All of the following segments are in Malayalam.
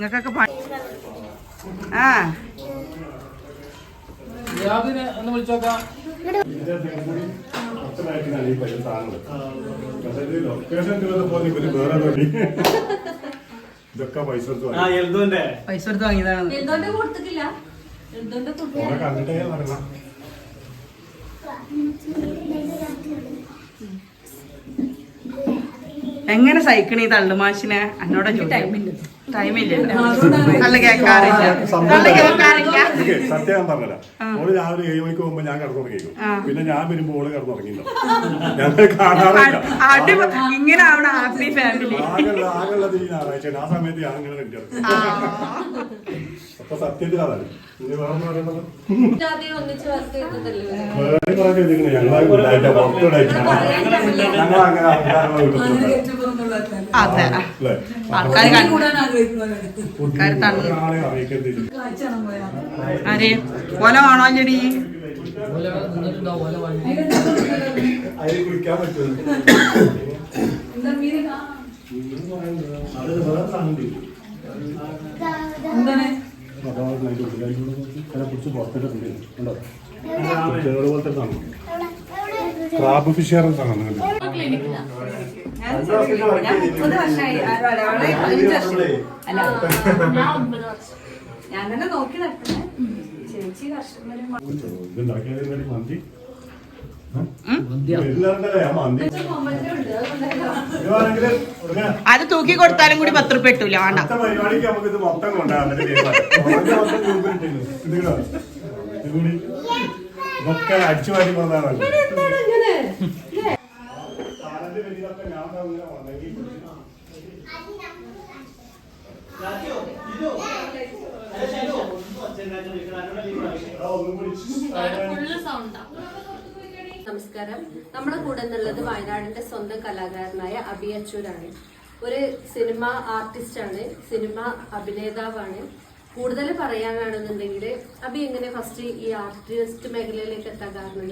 നിങ്ങൾക്കൊക്കെ പണി ആ. ഇതൊക്കെ പൈസ കൊടുത്ത് ആ എൽദോന്റെ. പൈസ കൊടുത്ത് വാങ്ങിയതാണ് കണ്ടിട്ടേ നടക്കണം എങ്ങനെ സഹിക്കണ ഈ തള്ളുമാശിനെ എന്നോട് ടൈമില്ല സത്യം ഞാൻ പറഞ്ഞല്ല ഓൾ രാവിലെ ഏഴ് മണിക്ക് പോകുമ്പോ ഞാൻ കിടന്നുറങ്ങിക്കും പിന്നെ ഞാൻ വരുമ്പോ ഓൾ കിടന്നുറങ്ങിണ്ടോ ഞങ്ങൾ കാണാറില്ല. അടി ഇങ്ങനെ അവിടെ ഹാപ്പി ഫാമിലി ആകെയുള്ള ആകെയുള്ളത് ഈ ഞായറാഴ്ച ആ സമയത്ത് ഞാൻ ഇങ്ങനെ അപ്പൊ സത്യത്തിൽ അതാണ്. ഇനി വേറെ പറയുന്നത് വേറെ ചെയ്തിരിക്കുന്നു. ഞങ്ങൾ ഞങ്ങൾ അങ്ങനെ ആൾക്കാരുടെ വീട്ടിൽ അതെ. അല്ലേ? ആൾക്കാർ കണ്ടു ആര്? ഓല കാണോ ചെടി അതിൽ കുളിക്കാൻ പറ്റുമോ അത് വേറെ സാധനം. ക്രാബ് ഫിഷ് സാധനം ഞാൻ മുപ്പത് വർഷമായി ഒരാളെ പതിനഞ്ച് വർഷം. അല്ല ഞാൻ തന്നെ നോക്കി നടക്കുന്നത് ചേച്ചി കർഷകരും ഇതുണ്ടാക്കിയതിന് മന്തി. എല്ലാവരുടെ മന്തി. അത് തൂക്കി കൊടുത്താലും കൂടി പത്ത് റുപ്യ ഇട്ടില്ല വേണ്ട. അടുത്ത പരിപാടിക്ക് നമസ്കാരം. നമ്മുടെ കൂടെ നിന്നുള്ളത് വയനാടിന്റെ സ്വന്തം കലാകാരനായ അബി അച്ചൂരാണ്. ഒരു സിനിമ ആർട്ടിസ്റ്റാണ് സിനിമ അഭിനേതാവാണ്. കൂടുതൽ പറയാനാണെന്നുണ്ടെങ്കിൽ അബി എങ്ങനെ ഫസ്റ്റ് ഈ ആർട്ടിസ്റ്റ് മേഖലയിലേക്ക് എത്താൻ കാരണം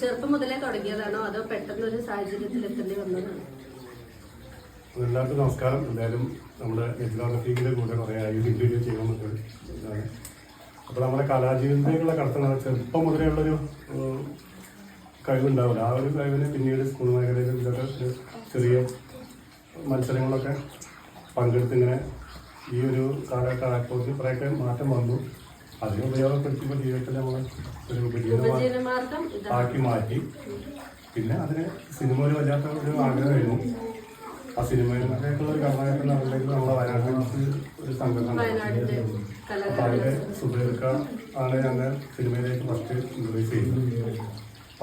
ചെറുപ്പം മുതലേ തുടങ്ങിയതാണോ അതോ പെട്ടെന്ന് ഒരു സാഹചര്യത്തിൽ എത്തേണ്ടി വന്നതാണോ? എല്ലാവർക്കും നമസ്കാരം. എന്തായാലും നമ്മുടെ നെറ്റ്ലോഗ്രഫിക്കിന്റെ കൂടെ കുറേ ആയി ചെയ്യാൻ പറ്റും. അപ്പോൾ നമ്മുടെ കലാജീവിതത്തിലേക്കുള്ള കടത്തണ ചെറുപ്പം മുതലേയുള്ളൊരു ഏഹ്, കഴിവുണ്ടാവില്ല. ആ ഒരു കഴിവിന് പിന്നീട് സ്കൂൾ മേഖലയിൽ ഇതൊക്കെ ചെറിയ മത്സരങ്ങളൊക്കെ പങ്കെടുത്തിങ്ങനെ ഈ ഒരു കാലഘട്ടത്തിൽ കുറേയൊക്കെ മാറ്റം വന്നു. അതിനെ ഉപയോഗപ്പെടുത്തിയപ്പോൾ ജീവിതത്തിൽ നമ്മൾ ഒരു ഉപജീവനമാർഗം ആക്കി മാറ്റി. പിന്നെ അതിന് സിനിമ ഒരു വല്ലാത്ത ഒരു ആഗ്രഹമായിരുന്നു. ആ സിനിമയിലൊക്കെ ഒരു കർണാടക നടന്നിലേക്ക് നമ്മുടെ വയനാട്ടിൽ ഒരു സംഘടന അപ്പം അതിന്റെ സുബേർക്ക ആണ് ഞങ്ങൾ സിനിമയിലേക്ക് ഫസ്റ്റ് ഇൻട്രൊഡ്യൂസ് ചെയ്തത്. അപ്പൊ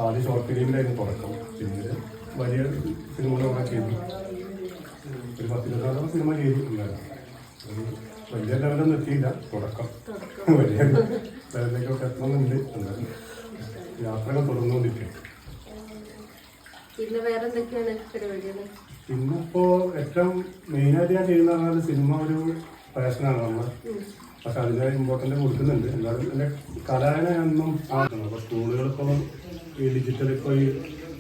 ആദ്യം ഷോർട്ട് ഫിലിമിലായിരുന്നു തുടക്കം. പിന്നീട് വലിയ സിനിമകളൊക്കെ ചെയ്തു. ഒരു പത്തിരുപത്താറ് സിനിമ ചെയ്തിട്ടുണ്ടായിരുന്നു. വലിയ ലെവലൊന്നും എത്തിയില്ല. തുടക്കം. വലിയ ലെവലിലേക്കൊക്കെ എത്തണമെന്നുണ്ട് എന്തായാലും യാത്രകൾ തുടർന്നുകൊണ്ടിരിക്കും. പിന്നെ വേറെ എന്തൊക്കെയാണ് പരിപാടികൾ പിന്നെ ഇപ്പോ ഏറ്റവും മെയിനായിട്ട് ഞാൻ ചെയ്യുന്ന സിനിമ ഒരു പാഷനാണ് നമ്മൾ പക്ഷെ അതിന് ഇമ്പോർട്ടന്റ് കൊടുക്കുന്നുണ്ട്. എന്നാലും എന്റെ കലാലയ എന്നും ആ സ്കൂളുകളിപ്പോൾ ഈ ഡിജിറ്റൽ ഇപ്പോൾ ഈ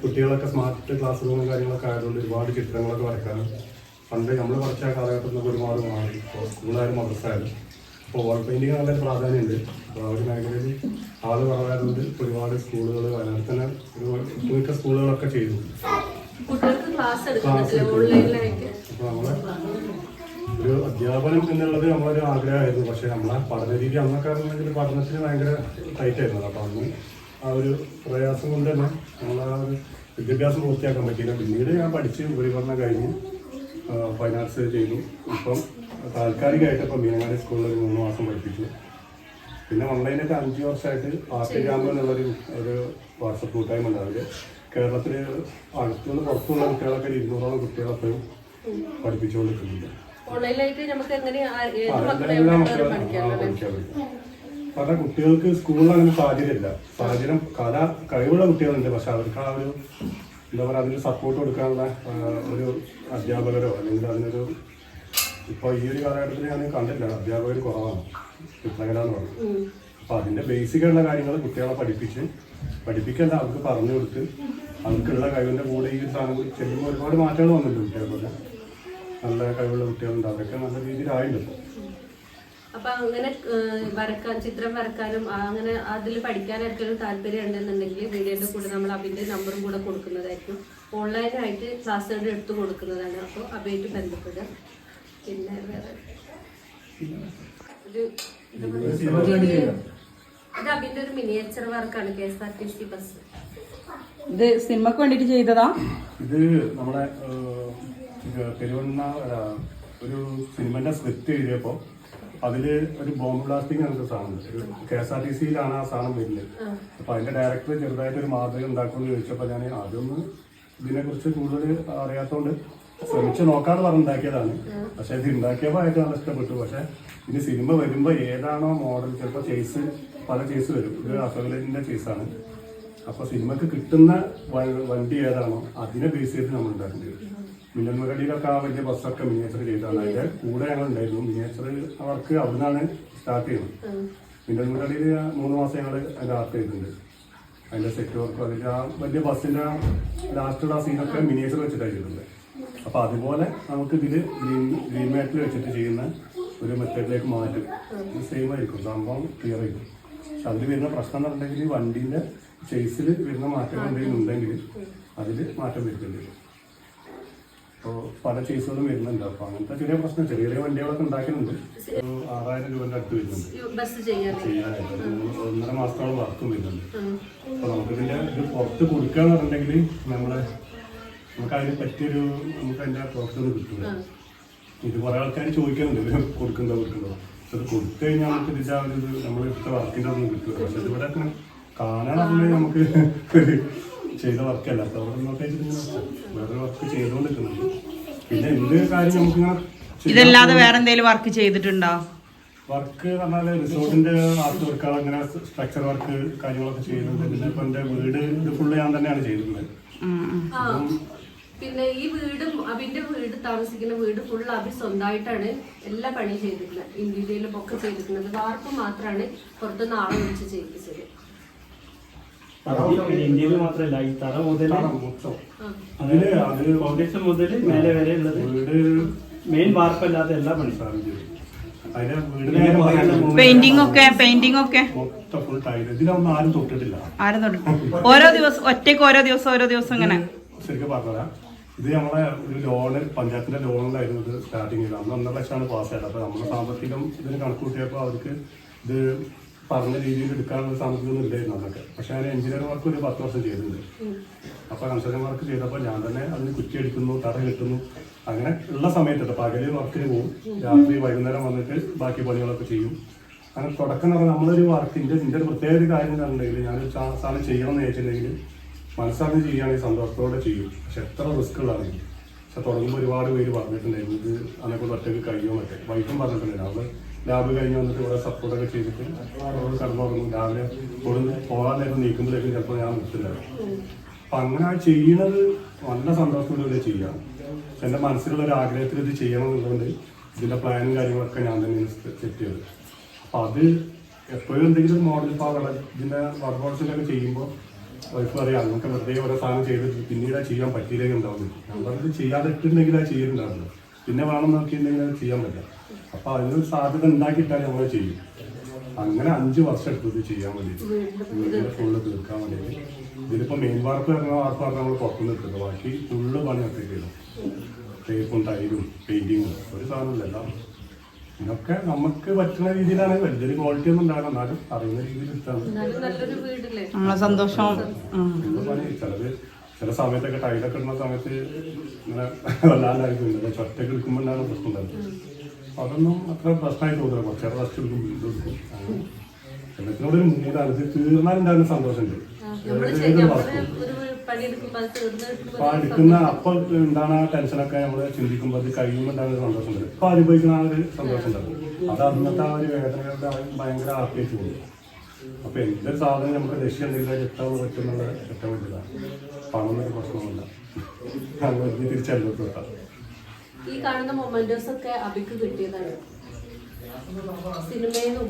കുട്ടികളൊക്കെ സ്മാർട്ട് ക്ലാസ് റൂമും കാര്യങ്ങളൊക്കെ ആയതുകൊണ്ട് ഒരുപാട് ചിത്രങ്ങളൊക്കെ വരയ്ക്കാനും പണ്ട് നമ്മൾ പഠിച്ച കാലഘട്ടത്തിൽ നിന്നൊക്കെ ഒരുപാട് മാറി. ഇപ്പോൾ സ്കൂളായാലും മദ്രസായാലും അപ്പോൾ വാൾ പെയിന്റിങ് നല്ലൊരു പ്രാധാന്യമുണ്ട്. അപ്പോൾ ആ ഒരു മേഖലയിൽ ആൾ കുറവായതുകൊണ്ട് ഒരുപാട് സ്കൂളുകൾ വയനാട് തന്നെ ഒരു മിക്ക സ്കൂളുകളൊക്കെ ചെയ്തു. ക്ലാസ് അപ്പോൾ നമ്മളെ ഒരു അധ്യാപനം എന്നുള്ളത് നമ്മളൊരു ആഗ്രഹമായിരുന്നു. പക്ഷേ നമ്മളെ പഠന രീതി അന്നൊക്കെ പഠനത്തിന് ഭയങ്കര ടൈറ്റ് ആയിരുന്നു. അപ്പോൾ അന്ന് ആ ഒരു പ്രയാസം കൊണ്ട് തന്നെ നമ്മളാ ആ ഒരു വിദ്യാഭ്യാസം പൂർത്തിയാക്കാൻ പറ്റിയില്ല. പിന്നീട് ഞാൻ പഠിച്ച് ഉപരിപഠനം കഴിഞ്ഞ് ഫൈൻ ആർട്സ് ചെയ്തു. ഇപ്പം താൽക്കാലികമായിട്ട് ഇപ്പം മീനങ്ങാടി സ്കൂളിൽ ഒരു മൂന്ന് മാസം പഠിപ്പിച്ചു. പിന്നെ ഓൺലൈനായിട്ട് അഞ്ച് വർഷമായിട്ട് ആർട്ട് ക്യാമ്പ് എന്നുള്ളൊരു ഒരു വാട്സപ്പ് കൂട്ടായ്മ ഉണ്ട് അതിൽ കേരളത്തിൽ അടുത്തുള്ള പുറത്തുള്ള കുട്ടികളൊക്കെ ഇരുന്നൂറോളം കുട്ടികളൊക്കെ പഠിപ്പിച്ചുകൊണ്ടിരിക്കുന്നുണ്ട്. ഓൺലൈനിലായിട്ട് നമുക്ക് എങ്ങനെ ആ- ഏത് ആ, മക്കളെ അതെല്ലാം എവിടെ നമുക്ക് പഠിക്കാം ആ, പഠിക്കാൻ പറ്റും. കാരണം കുട്ടികൾക്ക് സ്കൂളിൽ അങ്ങനെ സാഹചര്യമില്ല. സാഹചര്യം കല കഴിവുള്ള കുട്ടികളുണ്ട്. പക്ഷെ അവർക്ക് ആ ഒരു എന്താ പറയുക അതിന് സപ്പോർട്ട് കൊടുക്കാനുള്ള ഒരു അധ്യാപകരോ അല്ലെങ്കിൽ അതിനൊരു ഇപ്പോൾ ഈ ഒരു കാലഘട്ടത്തിൽ ഞാൻ കണ്ടില്ല അധ്യാപകർ കുറവാണ്. ചിത്രകല എന്ന് പറഞ്ഞു അപ്പോൾ അതിന്റെ ആയിട്ടുള്ള കാര്യങ്ങൾ കുട്ടികളെ പഠിപ്പിച്ച് പഠിപ്പിക്കല്ല അവർക്ക് പറഞ്ഞു കൊടുത്ത് അവർക്കുള്ള കഴിവിന്റെ കൂടെ ഈ സാധനം കൂടി ചെല്ലുമ്പോൾ ഒരുപാട് മാറ്റങ്ങൾ വന്നിട്ടുണ്ട് കുട്ടികൾക്കൊക്കെ നല്ല കഴിവുള്ള കുട്ടികളുണ്ട്. അവരൊക്കെ നല്ല രീതിയിലായിട്ടുണ്ട്. അപ്പൊ അങ്ങനെ വരക്കാൻ ചിത്രം വരക്കാനും അങ്ങനെ അതിൽ പഠിക്കാനായിട്ടൊരു താല്പര്യം ഉണ്ടെന്നുണ്ടെങ്കിൽ വീഡിയോന്റെ കൂടെ നമ്മൾ അബിന്റെ നമ്പറും കൂടെ കൊടുക്കുന്നതായിരിക്കും. ഓൺലൈനായിട്ട് ക്ലാസ്സുകൾ എടുത്തു കൊടുക്കുന്നതാണ്. അപ്പോൾ അബിയായിട്ട് ബന്ധപ്പെടുക. പിന്നെ വേറെ ഒരു ഇത് അബിന്റെ ഒരു മിനിയേച്ചർ വർക്കാണ് K S R T C bus ഇത് സിനിമക്ക് വേണ്ടിട്ട് ചെയ്തതാ? ഇത് നമ്മളെ പെരുവണ്ണ ഒരു സിനിമന്റെ സ്ക്രിപ്റ്റ് എഴുതിയപ്പോ അതിൽ ഒരു ബോംബ് ബ്ലാസ്റ്റിംഗ് ആണ് സാധനം. കെ എസ് ആർ ടി സിയിലാണ് ആ സാധനം വരുന്നത്. അപ്പൊ അതിന്റെ ഡയറക്ടർ ചെറുതായിട്ട് ഒരു മാതൃക ഉണ്ടാക്കുമെന്ന് ചോദിച്ചപ്പോ ഞാൻ ആദ്യം ഇതിനെ കുറിച്ച് കൂടുതൽ അറിയാത്തോണ്ട് ശ്രമിച്ചു നോക്കാതെ പറഞ്ഞുണ്ടാക്കിയതാണ്. പക്ഷെ ഇത് ഉണ്ടാക്കിയപ്പോ ആയിട്ട് നല്ല ഇഷ്ടപ്പെട്ടു. പക്ഷെ ഇനി സിനിമ വരുമ്പോ ഏതാണോ മോഡൽ ചിലപ്പോ ചേസ് പല ചേസ് വരും. ഇത് അസോലറ്റിന്റെ ചേസാണ് അപ്പൊ സിനിമക്ക് കിട്ടുന്ന വണ്ടി ഏതാണോ അതിനെ ബേസ് ചെയ്ത് നമ്മൾ ഉണ്ടാക്കേണ്ടി വരും. മിന്നൽ മുരളിയിലൊക്കെ ആ വലിയ ബസ്സൊക്കെ മിനിയേച്ചർ ചെയ്താണ് അതിന്റെ കൂടെ ഞങ്ങൾ ഉണ്ടായിരുന്നു. മിനിയേച്ചർ അവർക്ക് അവിടുന്നാണ് സ്റ്റാർട്ട് ചെയ്യുന്നത് മിന്നൽ മുരളിയിൽ മൂന്ന് മാസം ഞങ്ങൾ അതിന്റെ ആർട്ട് ചെയ്തിട്ടുണ്ട്. അതിന്റെ സെറ്റ് വർക്ക് അതിന്റെ ആ വലിയ ബസ്സിന്റെ ലാസ്റ്റുള്ള സീനൊക്കെ മിനിയേച്ചർ വെച്ചിട്ടാണ് ചെയ്തിട്ടുണ്ട് അപ്പൊ അതുപോലെ നമുക്ക് ഇതിൽ ഗ്രീൻ ഗ്രീൻ മാറ്റിൽ വെച്ചിട്ട് ചെയ്യുന്ന ഒരു മെത്തേഡിലേക്ക് മാറ്റും സെയിം ആയിരിക്കും. സംഭവം ക്ലിയർ ആയിരിക്കും. പക്ഷെ അതിൽ വരുന്ന പ്രശ്നം എന്ന് പറഞ്ഞിട്ടുണ്ടെങ്കിൽ വണ്ടീന്റെ ചേസിൽ വരുന്ന മാറ്റം എന്തെങ്കിലും ഉണ്ടെങ്കിൽ അതിൽ മാറ്റം വരുത്തേണ്ടി വരും. അപ്പോൾ പല ചേസുകളും വരുന്നുണ്ട്. അപ്പോൾ അങ്ങനത്തെ ചെറിയ പ്രശ്നം ചെറിയ ചെറിയ വണ്ടികളൊക്കെ ഉണ്ടാക്കുന്നുണ്ട് ഒരു ആറായിരം രൂപന്റെ അടുത്ത് വരുന്നുണ്ട്. ചെയ്യാനായിട്ട്. ഒന്നര മാസത്തോളം വർക്കും വരുന്നുണ്ട്. അപ്പൊ നമുക്കിതിന്റെ ഇത് പുറത്ത് കൊടുക്കാന്ന് പറഞ്ഞിട്ടുണ്ടെങ്കിൽ നമ്മളെ നമുക്ക് അതിന് പറ്റിയൊരു നമുക്ക് അതിന്റെ പുറത്തൊന്നും കിട്ടില്ല ഇത് കുറെ ആൾക്കാർ ചോദിക്കുന്നുണ്ട്. ഇവർ കൊടുക്കണ്ടോ കൊടുക്കണ്ടോ അത് കൊടുത്തു കഴിഞ്ഞാൽ നമുക്ക് ഇതിന്റെ ആ ഒരു നമ്മൾ ഇഷ്ട വർക്കിന്റെ ഒന്നും കിട്ടില്ല പക്ഷെ ഇതിവിടെ കാണാൻ നമുക്ക് ഒരു ചെയ്ത വർക്കല്ല. അപ്പോൾ അവിടെ വേറെ വർക്ക് ചെയ്തുകൊണ്ടിരിക്കുന്നുണ്ട് പിന്നെ എന്ത് കാര്യം നമുക്ക് ഇതല്ലാതെ വേറെ എന്തെങ്കിലും വർക്ക് ചെയ്തിട്ടുണ്ടോ? വർക്ക് പറഞ്ഞാൽ റിസോർട്ടിന്റെ ആർട്ട് വർക്ക് അങ്ങനെ സ്ട്രക്ചർ വർക്ക് കാര്യങ്ങളൊക്കെ ചെയ്യുന്നുണ്ട് പിന്നെ ഇപ്പൊ എന്റെ വീട് ഇത് ഫുള്ള് ഞാൻ തന്നെയാണ് ചെയ്തിട്ടുള്ളത്. പിന്നെ ഈ വീടും അബിന്റെ വീട് താമസിക്കുന്ന വീട് ഫുൾ അബി സ്വന്തമായിട്ടാണ് എല്ലാ പണിയും ചെയ്തിട്ടുള്ളത്. ഇന്ത്യയിലും ഒക്കെ ചെയ്തിട്ടുള്ളത്. വാർപ്പ് മാത്രമാണ് പുറത്തുനിന്ന് ആളെ വിളിച്ച് ചെയ്യിപ്പിച്ചത്. ഇന്ത്യയിൽ മാത്രമല്ല ഈ തറ മുതൽ അതിൽ അത് ഫൗണ്ടേഷൻ മുതൽ മേലെ വരെ ഉള്ളത്. മെയിൻ വാർപ്പല്ലാത്ത എല്ലാ വീടിന്റെ പെയിന്റിംഗ് ഒക്കെ പെയിന്റിംഗ് ഒക്കെ ആരും തൊട്ടിട്ടില്ല. ഓരോ ദിവസം ഒറ്റയ്ക്ക് ഓരോ ദിവസം ഓരോ ദിവസം ഇങ്ങനെ. ശരിക്കും പറഞ്ഞുതരാം. ഇത് നമ്മളെ ഒരു ലോണ് പഞ്ചായത്തിന്റെ ലോണിലായിരുന്നു ഇത് സ്റ്റാർട്ടിങ് ചെയ്തത്. അന്ന് ഒന്നര ലക്ഷമാണ് പാസ് ആയത് അപ്പൊ നമ്മുടെ സാമ്പത്തികം ഇതിന് കണക്ക് കൂട്ടിയപ്പോൾ അവർക്ക് ഇത് പറഞ്ഞ രീതിയിൽ എടുക്കാനുള്ള സാമ്പത്തികം ഇല്ലായിരുന്നു അന്നൊക്കെ പക്ഷെ ഞാൻ എഞ്ചിനീയർ വർക്ക് ഒരു പത്ത് വർഷം ചെയ്തിട്ടുണ്ട്. അപ്പൊ കൺസ്ട്രക്ഷൻ വർക്ക് ചെയ്തപ്പോൾ ഞാൻ തന്നെ അതിന് കുറ്റിയടിക്കുന്നു തറ കെട്ടുന്നു. അങ്ങനെ ഉള്ള സമയത്ത് പകൽ വർക്കിന് പോകും രാത്രി വൈകുന്നേരം വന്നിട്ട് ബാക്കി പണികളൊക്കെ ചെയ്യും. അങ്ങനെ തുടക്കം എന്ന് പറഞ്ഞാൽ നമ്മളൊരു വർക്കിന്റെ ഇതിന്റെ ഒരു പ്രത്യേക ഒരു കാര്യം ഞാനൊരു സാ- സാധനം ചെയ്യണം എന്ന് വെച്ചിട്ടുണ്ടെങ്കിൽ മനസ്സറിഞ്ഞ് ചെയ്യുകയാണെങ്കിൽ സന്തോഷത്തോടെ ചെയ്യും. പക്ഷെ എത്ര റിസ്ക് ഉള്ളതാണെങ്കിൽ പക്ഷെ തുടങ്ങുമ്പോൾ ഒരുപാട് പേര് പറഞ്ഞിട്ടുണ്ടായിരുന്നു ഇത് അതിനെക്കൊണ്ട് ഒറ്റയ്ക്ക് കഴിയുമോ മറ്റേ വൈഫും പറഞ്ഞിട്ടുണ്ടായിരുന്നു അവൾ ലാബ് കഴിഞ്ഞ് വന്നിട്ട് ഇവിടെ സപ്പോർട്ടൊക്കെ ചെയ്തിട്ട് അവൾ കടന്നുറങ്ങും രാവിലെ കൊടുന്ന് പോകാൻ നേരം നീക്കുമ്പോഴേക്കും ചിലപ്പോൾ ഞാൻ നിർത്തില്ലായിരുന്നു അപ്പൊ അങ്ങനെ ചെയ്യുന്നത് നല്ല സന്തോഷത്തോടെ ചെയ്യാം. പക്ഷെ എന്റെ മനസ്സിലുള്ള ഒരു ആഗ്രഹത്തിൽ ഇത് ചെയ്യണം എന്നുള്ളതുകൊണ്ട് ഇതിന്റെ പ്ലാനും കാര്യങ്ങളൊക്കെ ഞാൻ തന്നെ സെറ്റ് ചെയ്തത് അപ്പൊ അത് എപ്പോഴും എന്തെങ്കിലും മോഡൽ ഇപ്പോൾ അവിടെ ഇതിന്റെ വർക്കൗട്ട്സിലൊക്കെ ചെയ്യുമ്പോൾ വൈഫ് പറയാം നമുക്ക് വെറുതെ ഓരോ സാധനം ചെയ്ത് പിന്നീട് ചെയ്യാൻ പറ്റിയില്ലെങ്കിൽ ഉണ്ടാവുന്നു നമ്മളത് ചെയ്യാതിട്ടുണ്ടെങ്കിൽ അത് ചെയ്യുന്നുണ്ടാവില്ല പിന്നെ വേണം നോക്കിയിട്ടുണ്ടെങ്കിൽ അത് ചെയ്യാൻ പറ്റില്ല. അപ്പൊ അതിനൊരു സാധ്യത ഉണ്ടാക്കിയിട്ടാണ് നമ്മൾ ചെയ്യും അങ്ങനെ അഞ്ച് വർഷം എടുത്തു ഇത് ചെയ്യാൻ വേണ്ടിയിട്ട്. വീടിന്റെ ഫുള്ള് തീർക്കാൻ വേണ്ടിയിട്ട്. ഇതിലിപ്പോ മെയിൻ വാർപ്പ് വരുന്ന വാർപ്പ് പറഞ്ഞാൽ നമ്മൾ പുറത്തുനിന്ന് എടുത്തത് ബാക്കി ഫുള്ള് പണി ഒറ്റയ്ക്കില്ല ടേപ്പും ടൈലും പെയിന്റിങ്ങും ഒരു സാധനമില്ല ഇതൊക്കെ നമുക്ക് പറ്റുന്ന രീതിയിലാണ്. വലിയൊരു ക്വാളിറ്റി ഒന്നും ഉണ്ടാകണം എന്നാലും അറിയുന്ന രീതിയിൽ ഇഷ്ടമാണ് സന്തോഷം. പണി ചിലത് ചില സമയത്തൊക്കെ ടൈലൊക്കെ ഇടുന്ന സമയത്ത് ഇങ്ങനെ വല്ലാണ്ടായിരിക്കും ഇല്ല ഒറ്റയ്ക്ക് എടുക്കുമ്പോൾ ഉണ്ടാകുന്ന പ്രശ്നം ഉണ്ടായിരുന്നു അപ്പൊ അതൊന്നും അത്ര പ്രശ്നമായി തോന്നില്ല. കുറച്ചേറെ റെസ്റ്റ് എടുക്കും. വീണ്ടും എടുക്കും. എല്ലാത്തിനോട് ഒരു ഇത് തീർന്നാലുണ്ടാകുന്ന സന്തോഷമുണ്ട്. നമ്മൾ ഏത് ചെയ്യ- ഏത് നമ്മൾ ഒരു പണിയെടുക്കുമ്പോൾ അത് തീർന്ന് കിട്ടുമ്പോൾ അപ്പൊ ആ എടുക്കുന്ന അപ്പൊ എന്താണ് ആ ടെൻഷനൊക്കെ നമ്മൾ ചിന്തിക്കുമ്പോൾ അത് കഴിയുമ്പോൾ ഉണ്ടാകുന്ന സന്തോഷം ഉണ്ട് ഇപ്പൊ അനുഭവിക്കുന്ന ആ ഒരു സന്തോഷം ഉണ്ടാവും അത് അന്നത്തെ ആ ഒരു വേദനകളുടെ ഭയങ്കര ആക്കിയിട്ട് പോകും അപ്പൊ എന്തൊരു സാധനം നമുക്ക് ലക്ഷ്യം എന്തെങ്കിലും കിട്ടാൻ പറ്റുന്നുള്ള ഏറ്റവും വലുതാണ്. പണം എന്നൊരു പ്രശ്നമല്ല തിരിച്ചല്ലോ കിട്ടാം ഈ കാണുന്ന മൊമെന്റോസ് ഒക്കെ അബിക്ക് കിട്ടിയതാണ്. സിനിമയിലും.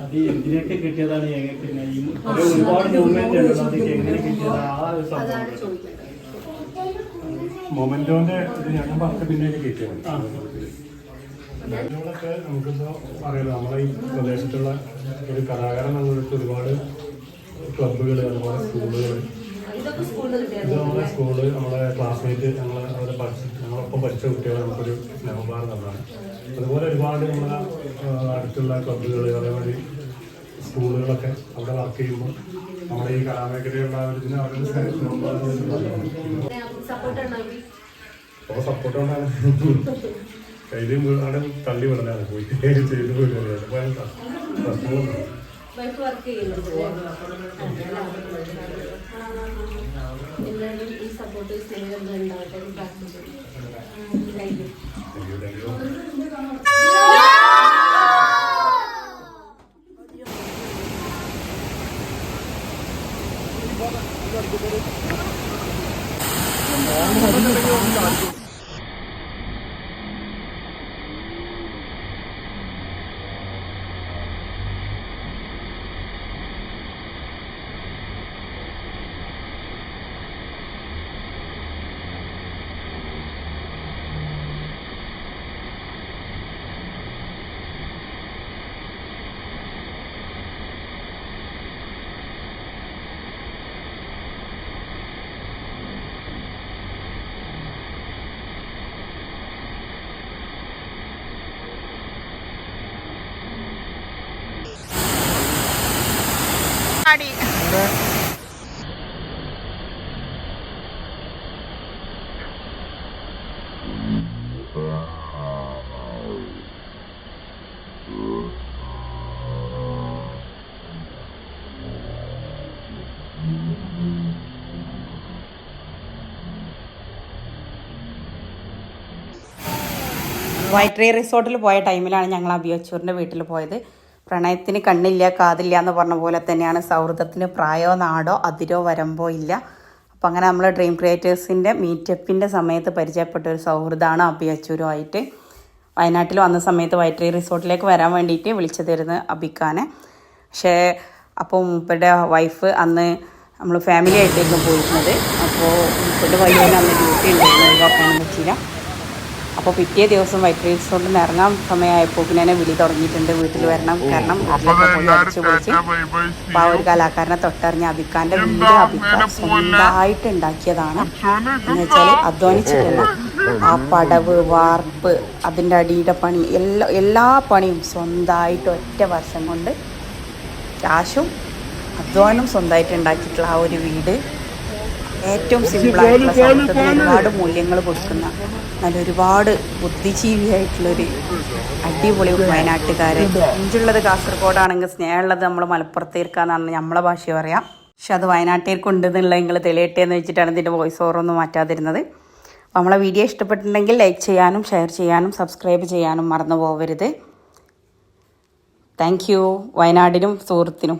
അത് എന്തിനൊക്കെ കിട്ടിയതാണ് പിന്നെ ഒരുപാട് മൂവ്മെന്റ് ഉണ്ട് അതൊക്കെ എങ്ങനെ കിട്ടിയത് ആ ഒരു സംഭവം മൊമെന്റോന്റെ ഇത് ഞാൻ പറഞ്ഞ പിന്നെ കയറ്റിയാണ് നമ്മളൊക്കെ നമുക്കിപ്പോ അറിയാലോ നമ്മളെ ഈ പ്രദേശത്തുള്ള ഒരു കലാകാരൻ എന്നുള്ളത് ഒരുപാട് ക്ലബുകൾ അതുപോലെ സ്കൂളുകൾ ഇതൊക്കെ സ്കൂളിൽ ഇത് കിട്ടിയത് നമ്മളെ സ്കൂൾ നമ്മളെ ക്ലാസ്മേറ്റ് നമ്മളെ അവരെ പഠിച്ച നമ്മളൊപ്പം പഠിച്ച കുട്ടികളെ നമുക്കൊരു സ്നേഹഭാരം തന്നാണ് അതുപോലെ ഒരുപാട് നമ്മുടെ അടുത്തുള്ള ക്ലബുകൾ അതേമാതിരി സ്കൂളുകളൊക്കെ അവിടെ വർക്ക് ചെയ്യുമ്പോൾ നമ്മുടെ ഈ കലാമേഖലയുള്ള ഒരു ഇതിന് അവരുടെ അപ്പോൾ സപ്പോർട്ട് കൊണ്ടാണ് കയ്യിലും അവിടെ തള്ളി വിടലാണ്. പോയി ചെയ്ത് പോയി പ്രശ്നങ്ങളൊന്നും എന്തായാലും ഈ സപ്പോർട്ട് സ്നേഹം ഉണ്ടാവട്ടെ പ്രാർത്ഥിക്കുന്നു thank you thank you Vythiri റിസോർട്ടിൽ പോയ ടൈമിലാണ് ഞങ്ങൾ അബിയച്ചൂരിന്റെ വീട്ടിൽ പോയത്. പ്രണയത്തിന് കണ്ണില്ല കാതില്ല എന്ന് പറഞ്ഞ പോലെ തന്നെയാണ് സൗഹൃദത്തിന് പ്രായോ നാടോ അതിരോ വരമ്പോ ഇല്ല. അപ്പം അങ്ങനെ നമ്മൾ ഡ്രീം ക്രിയേറ്റേഴ്സിന്റെ മീറ്റപ്പിന്റെ സമയത്ത് പരിചയപ്പെട്ട ഒരു സൗഹൃദമാണ് അബിയച്ചൂരുമായിട്ട് വയനാട്ടിൽ വന്ന സമയത്ത് വൈട്രി റിസോർട്ടിലേക്ക് വരാൻ വേണ്ടിയിട്ട് വിളിച്ചതായിരുന്നു അബിക്കാനെ. പക്ഷേ അപ്പോൾ മൂപ്പരുടെ വൈഫ് അന്ന് നമ്മൾ ഫാമിലി ആയിട്ടായിരുന്നു പോയിരുന്നത്. അപ്പോൾ മൂപ്പരുടെ വൈകിട്ട് അന്ന് ഡ്യൂട്ടി ഉണ്ടായിരുന്നു ഒഴിവാക്കാൻ പറ്റിയില്ല. അപ്പോൾ പിറ്റേ ദിവസം വൈറ്റ് റിസോർട്ടിൽ നിന്ന് ഇറങ്ങാൻ സമയമായപ്പോൾ പിന്നെ എന്നെ വിളി തുടങ്ങിയിട്ടുണ്ട് വീട്ടിൽ വരണം. കാരണം അതിലൊക്കെ പോയി അടിച്ചു പൊളിച്ച് അപ്പോൾ ആ ഒരു കലാകാരനെ തൊട്ടറിഞ്ഞ അഭിക്കാന്റെ വീട് അബിക്ക സ്വന്തമായിട്ട് ഉണ്ടാക്കിയതാണ്. എന്ന് വെച്ചാൽ അധ്വാനിച്ചിട്ടല്ല ആ പടവ് വാർപ്പ് അതിന്റെ അടിയുടെ പണി എല്ലാ എല്ലാ പണിയും സ്വന്തമായിട്ട് ഒറ്റ വർഷം കൊണ്ട് ക്യാഷും അധ്വാനം സ്വന്തമായിട്ട് ഉണ്ടാക്കിയിട്ടുള്ള ആ ഒരു വീട്. ഏറ്റവും സിമ്പിളായിട്ടുള്ള ഒരുപാട് മൂല്യങ്ങൾ കൊടുക്കുന്ന നല്ല ഒരുപാട് ബുദ്ധിജീവിയായിട്ടുള്ളൊരു അടിപൊളി വയനാട്ടുകാരൻ. ഇഞ്ചുള്ളത് കാസർഗോഡാണെങ്കിൽ സ്നേഹമുള്ളത് നമ്മൾ മലപ്പുറത്തേർക്കാന്നാണ് നമ്മളെ ഭാഷ പറയാം. പക്ഷെ അത് വയനാട്ടിലേക്ക് ഉണ്ടെന്നുള്ള നിങ്ങൾ തെളിയട്ടെ എന്ന് വെച്ചിട്ടാണ് ഇതിന്റെ വോയിസ് ഓവറൊന്നും മാറ്റാതിരുന്നത്. അപ്പോൾ നമ്മളെ വീഡിയോ ഇഷ്ടപ്പെട്ടിട്ടുണ്ടെങ്കിൽ ലൈക്ക് ചെയ്യാനും ഷെയർ ചെയ്യാനും സബ്സ്ക്രൈബ് ചെയ്യാനും മറന്നു പോകരുത് താങ്ക് യു വയനാടിനും സുഹൃത്തിനും.